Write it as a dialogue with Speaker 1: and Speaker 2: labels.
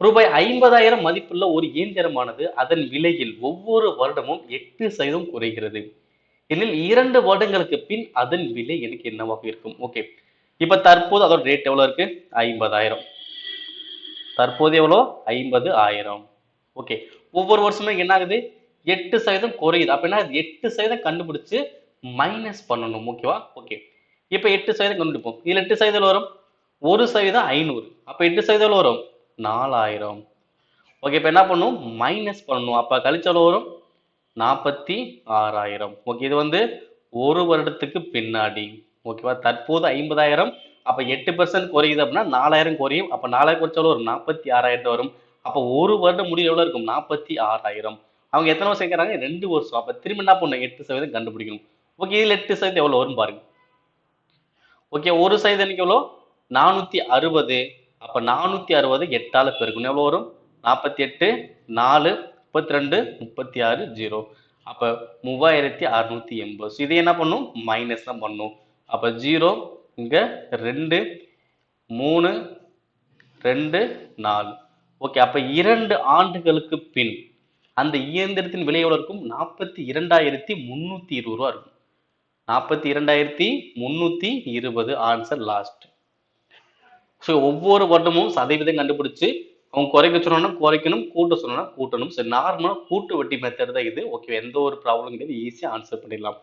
Speaker 1: ரூபாய் ஐம்பதாயிரம் மதிப்புள்ள ஒரு இயந்திரமானது அதன் விலையில் ஒவ்வொரு வருடமும் எட்டு சதவீதம் குறைகிறது. எனில் இரண்டு வருடங்களுக்கு பின் அதன் விலை எனக்கு என்னவாக இருக்கும்? ஓகே இப்ப தற்போது அதோட ரேட் எவ்வளவு இருக்கு? ஐம்பதாயிரம். தற்போது எவ்வளோ? ஐம்பது ஆயிரம் ஓகே ஒவ்வொரு வருஷமும் என்ன ஆகுது? எட்டு சதவீதம் குறையுது. அப்படின்னா எட்டு சதவீதம் கண்டுபிடிச்சு மைனஸ் பண்ணணும். ஓகேவா ஓகே இப்போ எட்டு சதவீதம் கண்டுபிடிப்போம். இதுல எட்டு சதவீதம் வரும்? ஒரு சதவீதம் ஐநூறு. அப்ப எட்டு சதவீதம் வரும்? நாலாயிரம். ஓகே இப்போ என்ன பண்ணணும் மைனஸ் பண்ணணும் அப்போ கழிச்சு வரும் நாற்பத்தி ஆறாயிரம் ஓகே இது வந்து ஒரு வருடத்துக்கு பின்னாடி. ஓகேவா தற்போது ஐம்பதாயிரம். அப்போ எட்டு பர்சன்ட் குறையுது அப்படின்னா நாலாயிரம் குறையும். அப்போ நாலாயிரம் குறைச்சாலும் ஒரு வரும் நாற்பத்தி ஆறாயிரம் வரும். அப்போ ஒரு வருடம் முடிவு எவ்வளோ இருக்கும்? நாற்பத்தி ஆறாயிரம் அவங்க எத்தனை வருஷம் கேட்குறாங்க ரெண்டு வருஷம். அப்போ திரும்ப என்ன பண்ணணும் எட்டு சதவீதம் கண்டுபிடிக்கணும். ஓகே இதில் எட்டு சதவீதம் எவ்வளோ வரும் பாருங்க. ஓகே ஒரு சதவீதம் எவ்வளோ நானூற்றி அறுபது. அப்போ நானூற்றி அறுபது எட்டால் பெருக்கணும். எவ்வளோ வரும்? நாற்பத்தி எட்டு நாலு முப்பத்தி ரெண்டு முப்பத்தி ஆறு ஜீரோ. அப்போ மூவாயிரத்தி அறுநூத்தி எண்பது. ஸோ இதை என்ன பண்ணும்? மைனஸ் தான் பண்ணும். அப்போ ஜீரோ இங்கே ரெண்டு மூணு ரெண்டு நாலு. ஓகே அப்போ இரண்டு ஆண்டுகளுக்கு பின் அந்த இயந்திரத்தின் விலை எவ்வளோ இருக்கும்? நாற்பத்தி இரண்டாயிரத்தி முந்நூற்றி இருபது ரூபா இருக்கும். நாற்பத்தி இரண்டாயிரத்தி முந்நூற்றி இருபது ஆன்சர் லாஸ்ட் ஸோ ஒவ்வொரு வருடமும் சதவீதம் கண்டுபிடிச்சு அவங்க குறைக்க சொன்னோம்னா குறைக்கணும் கூட்ட சொன்னோம்னா கூட்டணும். சரி நார்மலாக கூட்டு வட்டி மெத்தட் தான் இது. ஓகே எந்த ஒரு ப்ராப்ளம் கிடையாது ஈஸியாக ஆன்சர் பண்ணிடலாம்.